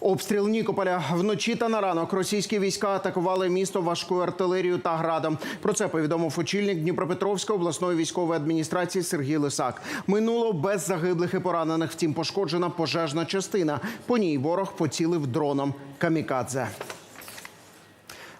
Обстріл Нікополя вночі та на ранок російські війська атакували місто важкою артилерією та градом. Про це повідомив очільник Дніпропетровської обласної військової адміністрації Сергій Лисак. Минуло без загиблих і поранених. Втім, пошкоджена пожежна частина. По ній ворог поцілив дроном камікадзе.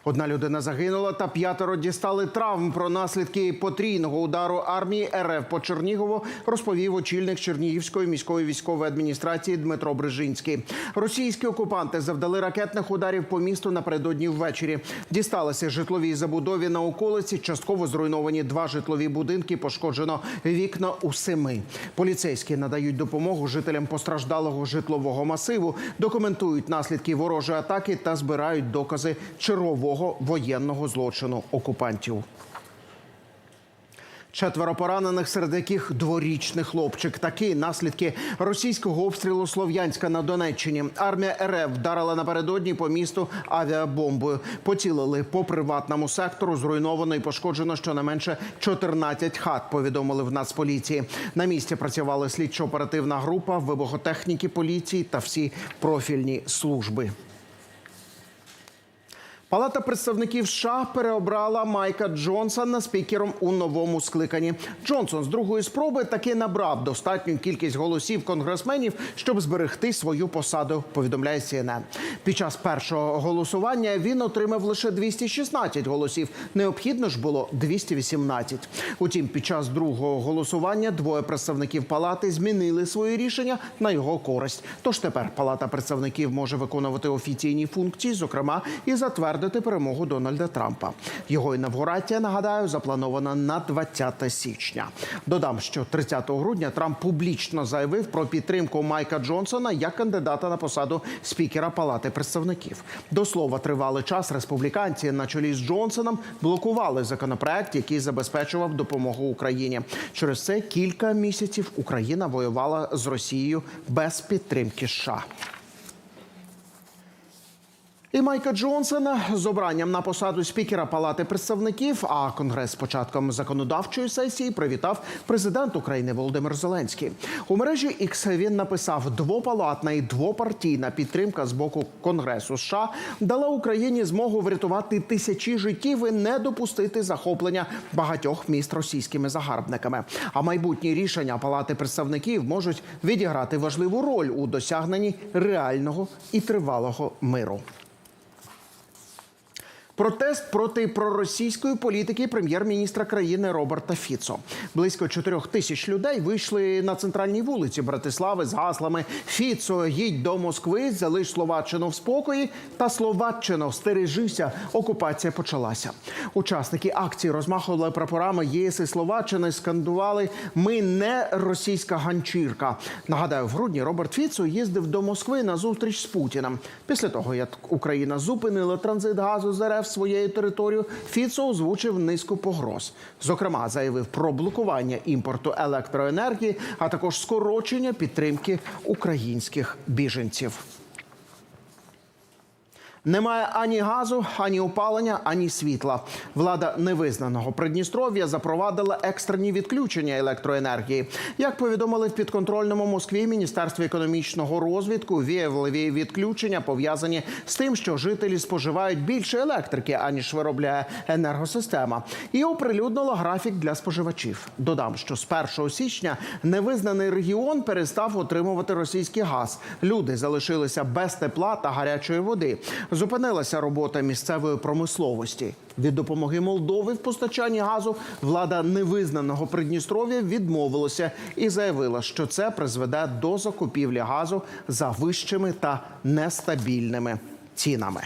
Одна людина загинула, та п'ятеро дістали травм. Про наслідки потрійного удару армії РФ по Чернігову розповів очільник Чернігівської міської військової адміністрації Дмитро Брижинський. Російські окупанти завдали ракетних ударів по місту напередодні ввечері. Дісталися житловій забудові на околиці. Частково зруйновані два житлові будинки. Пошкоджено вікна у семи. Поліцейські надають допомогу жителям постраждалого житлового масиву, документують наслідки ворожої атаки та збирають докази чергового воєнного злочину окупантів. Четверо поранених, серед яких дворічний хлопчик. Такі наслідки російського обстрілу Слов'янська на Донеччині. Армія РФ вдарила напередодні по місту авіабомбою. Поцілили по приватному сектору. Зруйновано і пошкоджено щонайменше 14 хат. Повідомили в Нацполіції. На місці працювали слідчо-оперативна група, вибухотехніки поліції та всі профільні служби. Палата представників США переобрала Майка Джонсона спікером у новому скликанні. Джонсон з другої спроби таки набрав достатню кількість голосів конгресменів, щоб зберегти свою посаду. Повідомляє CNN. Під час першого голосування він отримав лише 216 голосів. Необхідно ж було 218. Утім, під час другого голосування двоє представників палати змінили свої рішення на його користь. Тож тепер палата представників може виконувати офіційні функції, зокрема і затвердити перемогу Дональда Трампа. Його інавгурація, нагадаю, запланована на 20 січня. Додам, що 30 грудня Трамп публічно заявив про підтримку Майка Джонсона як кандидата на посаду спікера Палати представників. До слова, тривалий час республіканці на чолі з Джонсоном блокували законопроект, який забезпечував допомогу Україні. Через це кілька місяців Україна воювала з Росією без підтримки США. І Майка Джонсона з обранням на посаду спікера Палати представників, а конгрес з початком законодавчої сесії привітав президент України Володимир Зеленський. У мережі X він написав: двопалатна і двопартійна підтримка з боку Конгресу США дала Україні змогу врятувати тисячі життів і не допустити захоплення багатьох міст російськими загарбниками. А майбутні рішення Палати представників можуть відіграти важливу роль у досягненні реального і тривалого миру. Протест проти проросійської політики прем'єр-міністра країни Роберта Фіцо. Близько чотирьох тисяч людей вийшли на центральній вулиці Братислави з гаслами Фіцо, їдь до Москви, залиш Словаччину в спокої та Словаччино, стережися. Окупація почалася. Учасники акції розмахували прапорами ЄС і Словаччини, скандували Ми не російська ганчірка. Нагадаю, в грудні Роберт Фіцо їздив до Москви на зустріч з Путіним. Після того, як Україна зупинила транзит газу з РФ своєю територією, Фіцо озвучив низку погроз. Зокрема, заявив про блокування імпорту електроенергії, а також скорочення підтримки українських біженців. Немає ані газу, ані опалення, ані світла. Влада невизнаного Придністров'я запровадила екстрені відключення електроенергії. Як повідомили в підконтрольному Москві Міністерстві економічного розвитку, виявили відключення пов'язані з тим, що жителі споживають більше електрики, аніж виробляє енергосистема, і оприлюднило графік для споживачів. Додам, що з 1 січня невизнаний регіон перестав отримувати російський газ. Люди залишилися без тепла та гарячої води. Зупинилася робота місцевої промисловості. Від допомоги Молдови в постачанні газу влада невизнаного Придністров'я відмовилася і заявила, що це призведе до закупівлі газу за вищими та нестабільними цінами.